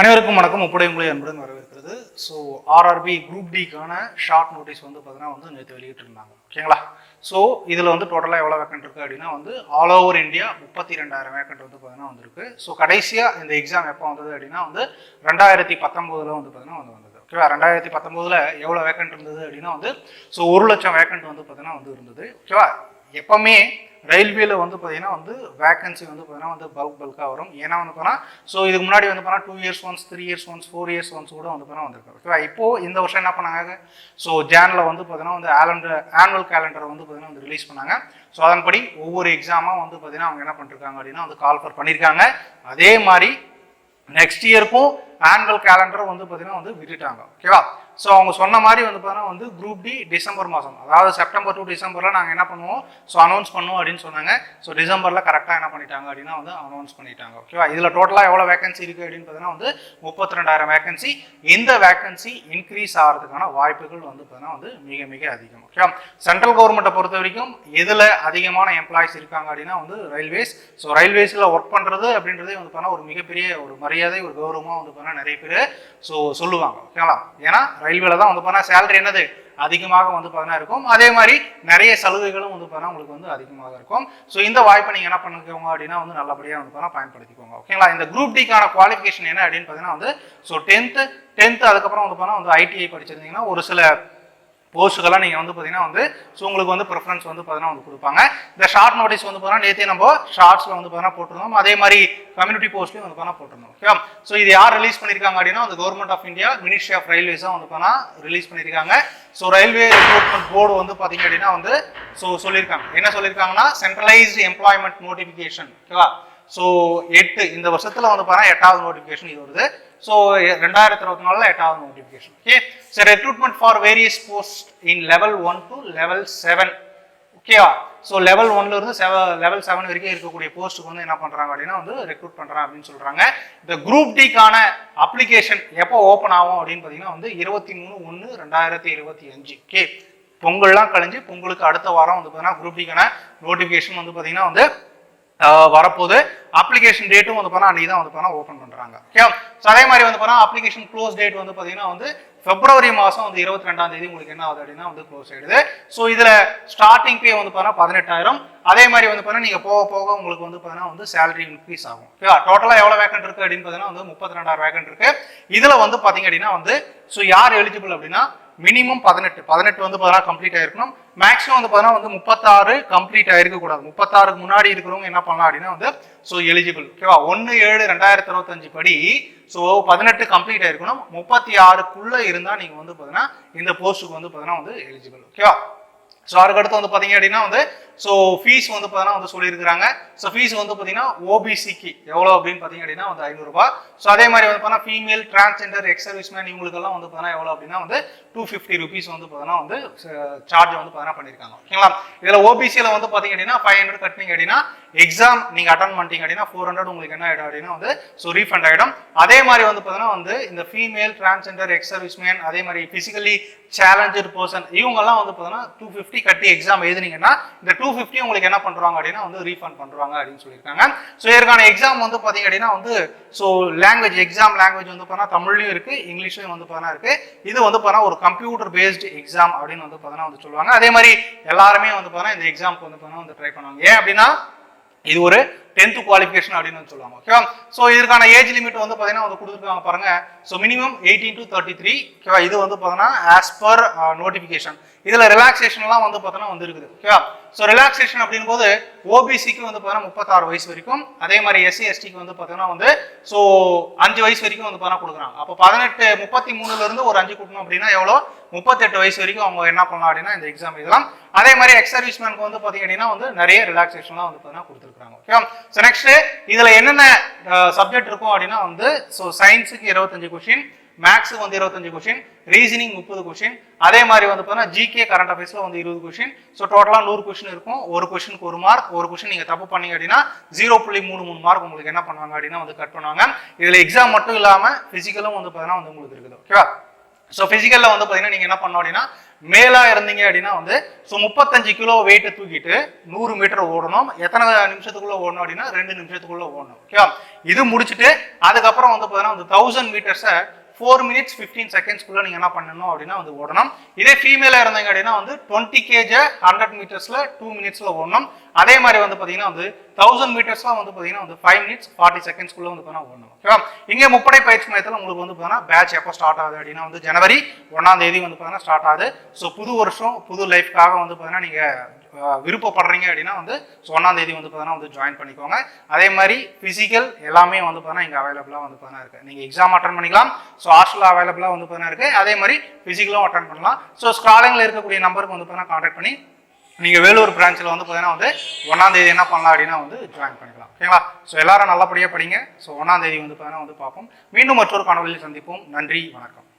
அனைவருக்கும் வணக்கம். முப்படை உங்களை அன்புடன் வரவேற்கிறது. ஸோ ஆர்ஆர்பி குரூப் டிக்கான ஷார்ட் நோட்டீஸ் வந்து பார்த்தீங்கன்னா வந்து நேற்று வெளியிட்டிருந்தாங்க. ஓகேங்களா? ஸோ இதில் வந்து டோட்டலாக எவ்வளோ வேக்கண்ட் இருக்குது அப்படின்னா வந்து ஆல் ஓவர் இந்தியா முப்பத்தி ரெண்டாயிரம் வேக்கண்ட் வந்து பார்த்தீங்கன்னா வந்திருக்கு. ஸோ கடைசியாக இந்த எக்ஸாம் எப்போ வந்தது அப்படின்னா வந்து ரெண்டாயிரத்தி பத்தொம்போதில் வந்து பார்த்தீங்கன்னா வந்து வந்தது. ஓகேவா? ரெண்டாயிரத்தி பத்தொம்போதில் எவ்வளோ வேக்கண்ட் இருந்தது அப்படின்னா வந்து ஸோ ஒரு லட்சம் வேக்கண்ட் வந்து பார்த்தீங்கன்னா வந்து இருந்தது. ஓகேவா? எப்பவுமே ரயில்வேல வந்து பார்த்தீங்கன்னா வந்து வேகன்சி வந்து பார்த்தீங்கன்னா வந்து பல்க் பல்காக வரும். ஏன்னா வந்து போனால் ஸோ இதுக்கு முன்னாடி வந்து போனால் two years once three years once four years once கூட வந்து பார்த்தீங்கன்னா வந்திருக்கு ஓகேவா இப்போ இந்த வருஷம் என்ன பண்ணாங்க? ஸோ ஜேனில் வந்து பார்த்தீங்கன்னா வந்து ஆலண்டர் ஆனுவல் கேலண்டரை வந்து பார்த்தீங்கன்னா வந்து ரிலீஸ் பண்ணாங்க. ஸோ அதன்படி ஒவ்வொரு எக்ஸாமாக வந்து பார்த்தீங்கன்னா அவங்க என்ன பண்ணிருக்காங்க அப்படின்னா வந்து கால் ஃபர் பண்ணியிருக்காங்க அதே மாதிரி நெக்ஸ்ட் இயருக்கும் ஆனுவல் கேலண்டரும் வந்து பார்த்தீங்கன்னா வந்து விட்டுட்டாங்க. ஓகேவா ஸோ அவங்க சொன்ன மாதிரி வந்து பார்த்தீங்கன்னா வந்து குரூப் டி டிசம்பர் மாதம். அதாவது செப்டம்பர் டு டிசம்பரில் நாங்கள் என்ன பண்ணுவோம்? ஸோ அனௌன்ஸ் பண்ணுவோம் அப்படின்னு சொன்னாங்க. ஸோ டிசம்பரில் கரெக்டாக என்ன பண்ணிட்டாங்க அப்படின்னா வந்து அனௌன்ஸ் பண்ணிட்டாங்க. ஓகேவா இதில் டோட்டலாக எவ்வளோ வேகன்சி இருக்குது அப்படின்னு பார்த்தீங்கன்னா வந்து முப்பத்தி ரெண்டாயிரம் வேகன்சி இந்த வேகன்சி இன்க்ரீஸ் ஆகிறதுக்கான வாய்ப்புகள் வந்து பார்த்தீங்கன்னா வந்து மிக மிக அதிகம். ஓகேவா சென்ட்ரல் கவர்மெண்ட்டை பொறுத்த வரைக்கும் எதில் அதிகமான எம்ப்ளாயிஸ் இருக்காங்க அப்படின்னா வந்து ரயில்வேஸ் ஸோ ரயில்வேஸில் ஒர்க் பண்ணுறது அப்படின்றதே வந்து பார்த்தீங்கன்னா ஒரு மிகப்பெரிய ஒரு மரியாதை ஒரு கௌரவமாக வந்து பார்த்தீங்கன்னா நிறைய பேர் ஸோ சொல்லுவாங்க. ஓகேங்களா ஏன்னா ரயில்வேல தான் வந்து பார்த்தீங்கன்னா சேலரி என்னது? அதிகமாக வந்து பார்த்தீங்கன்னா இருக்கும். அதே மாதிரி நிறைய சலுகைகளும் வந்து பார்த்தீங்கன்னா உங்களுக்கு வந்து அதிகமாக இருக்கும். ஸோ இந்த வாய்ப்பை நீங்கள் என்ன பண்ணிக்கோங்க அப்படின்னா வந்து நல்லபடியாக வந்து பார்த்தீங்கன்னா பயன்படுத்திக்கோங்க. ஓகேங்களா இந்த குரூப் டிக்கான குவாலிஃபிகேஷன் என்ன அப்படின்னு பார்த்தீங்கன்னா வந்து ஸோ டென்த்து டென்த்து அதுக்கப்புறம் வந்து பார்த்தீங்கன்னா வந்து ஐடிஐ படிச்சிருந்தீங்கன்னா ஒரு சில போஸ்ட்டுக்கெல்லாம் நீங்கள் வந்து பார்த்தீங்கன்னா வந்து ஸோ உங்களுக்கு வந்து ப்ரிஃபரன்ஸ் வந்து பார்த்தீங்கன்னா வந்து கொடுப்பாங்க. இந்த ஷார்ட் நோட்டீஸ் வந்து பார்த்தீங்கன்னா நேற்றே நம்ம ஷார்ட்ஸில் வந்து பார்த்தீங்கன்னா போட்டிருந்தோம். அதே மாதிரி கம்யூனிட்டி போஸ்ட்லையும் வந்து பார்த்தீங்கன்னா போட்டிருந்தோம். ஓகே ஸோ இது யார் ரிலீஸ் பண்ணியிருக்காங்க அப்படின்னா வந்து government of India ministry of ரயில்வேஸாக வந்து பார்த்தீங்கன்னா ரிலீஸ் பண்ணியிருக்காங்க ஸோ ரயில்வே ரெக்ரூட்மெண்ட் போர்டு வந்து பார்த்தீங்க அப்படின்னா வந்து ஸோ சொல்லியிருக்காங்க என்ன சொல்லியிருக்காங்கன்னா சென்ட்ரலைஸ்டு எம்ப்ளாய்மெண்ட் நோட்டிஃபிகேஷன் ஓகேவா ஸோ எட்டு இந்த வருஷத்தில் வந்து பார்த்தா எட்டாவது நோட்டிஃபிகேஷன் இது வருது. ஸோ ரெண்டாயிரத்தி இருபத்தி நாலில் எட்டாவது notification okay so recruitment for various post in level one to level seven ஓகேவா ஸோ லெவல் ஒன்ல இருந்து செவ லெவல் செவன் வரைக்கும் இருக்கக்கூடிய போஸ்ட்டுக்கு வந்து என்ன பண்ணுறாங்க அப்படின்னா வந்து ரெக்ரூட் பண்ணுறாங்க அப்படின்னு சொல்கிறாங்க இந்த குரூப் டிக்கான அப்ளிகேஷன் எப்போ ஓப்பன் ஆகும் அப்படின்னு பார்த்தீங்கன்னா வந்து இருபத்தி மூணு ஒன்று ரெண்டாயிரத்தி இருபத்தி அஞ்சு ஓகே பொங்கல்லாம் கழிஞ்சு பொங்கலுக்கு அடுத்த வாரம் வந்து பார்த்தீங்கன்னா குரூப் டிக்கான நோட்டிஃபிகேஷன் வந்து பார்த்தீங்கன்னா வந்து வரப்போது அப்ளிகேஷன் டேட்டும் வந்து பார்த்தா அன்றைக்கி தான் வந்து பார்த்தா ஓப்பன் பண்ணுறாங்க ஓகே ஸோ அதே மாதிரி வந்து பார்த்தா அப்ளிகேஷன் க்ளோஸ் டேட் வந்து பார்த்தீங்கன்னா வந்து பிப்ரவரி மாதம் வந்து இருபத்தி ரெண்டாம் தேதி உங்களுக்கு என்ன ஆகுது அப்படின்னா வந்து க்ளோஸ் ஆயிடுது. ஸோ இதில் ஸ்டார்டிங் பே வந்து பார்த்தா பதினெட்டாயிரம். அதே மாதிரி வந்து பார்த்தா நீங்கள் போக போக உங்களுக்கு வந்து பார்த்தீங்கன்னா வந்து சேலரி இன்க்ரீஸ் ஆகும். ஓகேவா டோட்டலாக எவ்வளோ வேக்கண்ட் இருக்குது அப்படின்னு பார்த்தீங்கன்னா வந்து முப்பத்தி ரெண்டாயிரம் வேக்கண்ட் இருக்குது இதில் வந்து பார்த்தீங்க அப்படின்னா வந்து ஸோ யார் எலிஜிபிள் அப்படின்னா மினிமம் பதினெட்டு. பதினெட்டு வந்து பார்த்தா கம்ப்ளீட் ஆயிருக்கணும். மேக்ஸிமம் வந்து பார்த்தா வந்து முப்பத்தாறு கம்ப்ளீட் ஆயிருக்க கூடாது முப்பத்தாறுக்கு முன்னாடி இருக்கிறவங்க என்ன பண்ணலாம் அப்படின்னா வந்து ஸோ எலிஜிபிள் ஓகேவா ஒன்று ஏழு ரெண்டாயிரத்தி இருபத்தஞ்சு படி ஸோ பதினெட்டு கம்ப்ளீட் ஆயிருக்கணும். முப்பத்தி ஆறுக்குள்ள இருந்தால் நீங்கள் வந்து பார்த்தீங்கன்னா இந்த போஸ்ட்டுக்கு வந்து பார்த்தீங்கன்னா வந்து எலிஜிபிள் ஓகேவா ஸோ அதுக்கடுத்து வந்து பார்த்தீங்க அப்படின்னா வந்து ஸோ ஃபீஸ் வந்து பார்த்தீங்கன்னா வந்து சொல்லியிருக்கிறாங்க. ஸோ ஃபீஸ் வந்து பார்த்தீங்கன்னா ஓபிசிக்கு எவ்வளோ அப்படின்னு பார்த்தீங்க அப்படின்னா வந்து ஐநூறுரூபா ஸோ அதே மாதிரி வந்து பார்த்தீங்கன்னா ஃபீமேல் டிரான்ஸ்ஜெண்டர் எக்ஸ் சர்வீஸ்மேன் இவங்களுக்கெல்லாம் வந்து பார்த்தீங்கன்னா எவ்வளோ அப்படின்னா வந்து டூ ஃபிஃப்டி ருபீஸ் வந்து பார்த்தீங்கன்னா வந்து சார்ஜ் வந்து பார்த்தீங்கன்னா பண்ணியிருக்காங்க. ஓகேங்களா இதில் ஓபிசியில் வந்து பார்த்தீங்க அப்படின்னா ஃபைவ் ஹண்ட்ரட் கட்டினீங்க அப்படின்னா எக்ஸாம் நீங்கள் அட்டன் பண்ணிட்டீங்க அப்படின்னா ஃபோர் ஹண்ட்ரட் உங்களுக்கு என்ன ஆகிடும் அப்படின்னா வந்து ஸோ ரீஃபண்ட் ஆகிடும் அதே மாதிரி வந்து பார்த்தீங்கன்னா வந்து இந்த ஃபீமேல் டிரான்ஸ்ஜெண்டர் எக்ஸ் சர்வீஸ்மேன் அதே மாதிரி ஃபிசிக்கலி சேலஞ்சர் பர்சன் இவங்கெல்லாம் வந்து பார்த்தீங்கன்னா டூ ஃபிஃப்டி கட்டி எக்ஸாம் எழுதுனீங்கன்னா இந்த டூ டூ ஃபிஃப்டி உங்களுக்கு என்ன பண்ணுறாங்க அப்படின்னா வந்து ரீஃபண்ட் பண்ணுறாங்க அப்படின்னு சொல்லியிருக்காங்க. ஸோ இதற்கான எக்ஸாம் வந்து பார்த்தீங்க அப்படின்னா வந்து ஸோ லாங்குவேஜ் எக்ஸாம் லாங்குவேஜ் வந்து பார்த்தா தமிழ்லையும் இருக்குது இங்கிலீஷ்லையும் வந்து பார்த்தா இருக்குது இது வந்து பார்த்தா ஒரு கம்ப்யூட்டர் பேஸ்டு எக்ஸாம் அப்படின்னு வந்து பார்த்தா வந்து சொல்லுவாங்க. அதே மாதிரி எல்லாருமே வந்து பார்த்தா இந்த எக்ஸாம்க்கு வந்து பார்த்தா வந்து ட்ரை பண்ணுவாங்க. ஏன் அப்படின்னா இது ஒரு டென்த் குவாலிஃபிகேஷன் அப்படின்னு சொல்லுவாங்க ஓகேவா ஸோ இதுக்கான ஏஜ் லிமிட் வந்து பார்த்தீங்கன்னா வந்து கொடுத்துருக்காங்க பாருங்க. So minimum eighteen to thirty three ஓகேவா இது வந்து பார்த்தீங்கன்னா ஆஸ் பர் நோட்டிஃபிகேஷன் uh, இதில் ரிலாக்ஸேஷன்லாம் வந்து பார்த்தோன்னா வந்து இருக்குது ஓகேவா ஸோ ரிலாக்ஸேஷன் அப்படின் போது ஓபிசிக்கு வந்து பார்த்தீங்கன்னா முப்பத்தாறு வயசு வரைக்கும். அதே மாதிரி எஸ்சி எஸ்டிக்கு வந்து பார்த்தீங்கன்னா வந்து ஸோ அஞ்சு வயசு வரைக்கும் வந்து பார்த்தீங்கன்னா கொடுக்குறாங்க. அப்போ பதினெட்டு முப்பத்தி மூணுலேருந்து ஒரு அஞ்சு கொடுக்கணும் அப்படின்னா எவ்வளோ? முப்பத்தெட்டு வயசு வரைக்கும் அவங்க என்ன பண்ணலாம் அப்படின்னா இந்த எக்ஸாம் எழுதலாம் அதே மாதிரி எக்ஸ் சர்வீஸ்மேனுக்கு வந்து பார்த்தீங்க அப்படின்னா வந்து நிறைய ரிலாக்ஸேஷன்லாம் வந்து பார்த்தீங்கன்னா கொடுத்துருக்காங்க ஓகே ஸோ நெக்ஸ்ட் இதில் என்னென்ன சப்ஜெக்ட் இருக்கும் அப்படின்னா வந்து ஸோ சயின்ஸுக்கு இருபத்தஞ்சு கொஷின் மேக்ஸுக்கு வந்து இருபத்தஞ்சு கொஷின் ரீசனிங் முப்பது கொஷின் அதே மாதிரி வந்து பார்த்தீங்கன்னா ஜிகே கரண்ட் அஃபேர்ஸில் வந்து இருபது கொஷின் ஸோ டோட்டலாக நூறு கொஷின் இருக்கும். ஒரு கொஷனுக்கு ஒரு மார்க் ஒரு கொஷின் நீங்கள் தப்பு பண்ணீங்க அப்படின்னா ஜீரோ புள்ளி மூணு மூணு மார்க் உங்களுக்கு என்ன பண்ணுவாங்க அப்படின்னா வந்து கட் பண்ணுவாங்க. இதில் எக்ஸாம் மட்டும் இல்லாமல் ஃபிசிக்கலும் வந்து பார்த்தீங்கன்னா வந்து உங்களுக்கு இருக்குது ஓகேவா ஸோ ஃபிசிக்கலில் வந்து பார்த்தீங்கன்னா நீங்கள் என்ன பண்ணோம் அப்படின்னா மேலா இருந்தீங்க அப்படின்னா வந்து ஸோ முப்பத்தஞ்சு கிலோ வெயிட்டை தூக்கிட்டு நூறு மீட்டர் ஓடணும். எத்தனை நிமிஷத்துக்குள்ள ஓடணும் அப்படின்னா ரெண்டு நிமிஷத்துக்குள்ள ஓடணும். ஓகேவா இது முடிச்சுட்டு அதுக்கப்புறம் வந்து பார்த்தீங்கன்னா வந்து தௌசண்ட் மீட்டர்ஸை ஃபோர் மினிட்ஸ் ஃபிஃப்டீன் செகண்ட்ஸ்க்குள்ள நீங்கள் என்ன பண்ணணும் அப்படின்னா வந்து ஓடணும். இதே ஃபீமேலாக இருந்தாங்க அப்படின்னா வந்து டுவெண்ட்டி கேஜை ஹண்ட்ரட் மீட்டர்ஸில் டூ மினிட்ஸில் ஓடணும். அதே மாதிரி வந்து பார்த்தீங்கன்னா வந்து தௌசண்ட் மீட்டர்ஸ்லாம் வந்து பார்த்தீங்கன்னா வந்து ஃபைவ் மினிட்ஸ் ஃபார்ட்டி செகண்ட்ஸ்க்குள்ள வந்து பார்த்தீங்கன்னா ஓடணும். ஓகேவா இங்கே முப்படை பயிற்சி மையத்தில் உங்களுக்கு வந்து பார்த்தீங்கன்னா பேட்ச் எப்போ ஸ்டார்ட் ஆகுது அப்படின்னா வந்து ஜனவரி ஒன்றாம் தேதி வந்து பார்த்தீங்கன்னா ஸ்டார்ட் ஆகுது. ஸோ புது வருஷம் புது லைஃப்காக வந்து பார்த்தீங்கன்னா நீங்கள் விருப்பப்படுறீங்க அப்படின்னா வந்து ஸோ ஒன்றாம் தேதி வந்து பார்த்தீங்கன்னா வந்து ஜாயின் பண்ணிக்கோங்க. அதே மாதிரி ஃபிசிக்கல் எல்லாமே வந்து பார்த்தீங்கன்னா இங்கே அவைலபிளாக வந்து பார்த்தீங்கன்னா இருக்குது நீங்கள் எக்ஸாம் அட்டன் பண்ணிக்கலாம். ஸோ ஹாஸ்டலில் அவைலபிளாக வந்து பார்த்தீங்கன்னா இருக்குது அதே மாதிரி ஃபிசிக்கலும் அட்டன் பண்ணலாம். ஸோ ஸ்க்ராலிங்கில் இருக்கக்கூடிய நம்பருக்கு வந்து பார்த்தீங்கன்னா காண்டாக்ட் பண்ணி நீங்கள் வேலூர் பிரான்ச்சில் வந்து பார்த்தீங்கன்னா வந்து ஒன்றாம் தேதி என்ன பண்ணலாம் அப்படின்னா வந்து ஜாயின் பண்ணிக்கலாம். ஓகேங்களா ஸோ எல்லாரும் நல்லபடியாக படிங்க. ஸோ ஒன்றாம் தேதி வந்து பார்த்தீங்கன்னா வந்து பார்ப்போம். மீண்டும் மற்றொரு காணொலியில் சந்திப்போம். நன்றி வணக்கம்.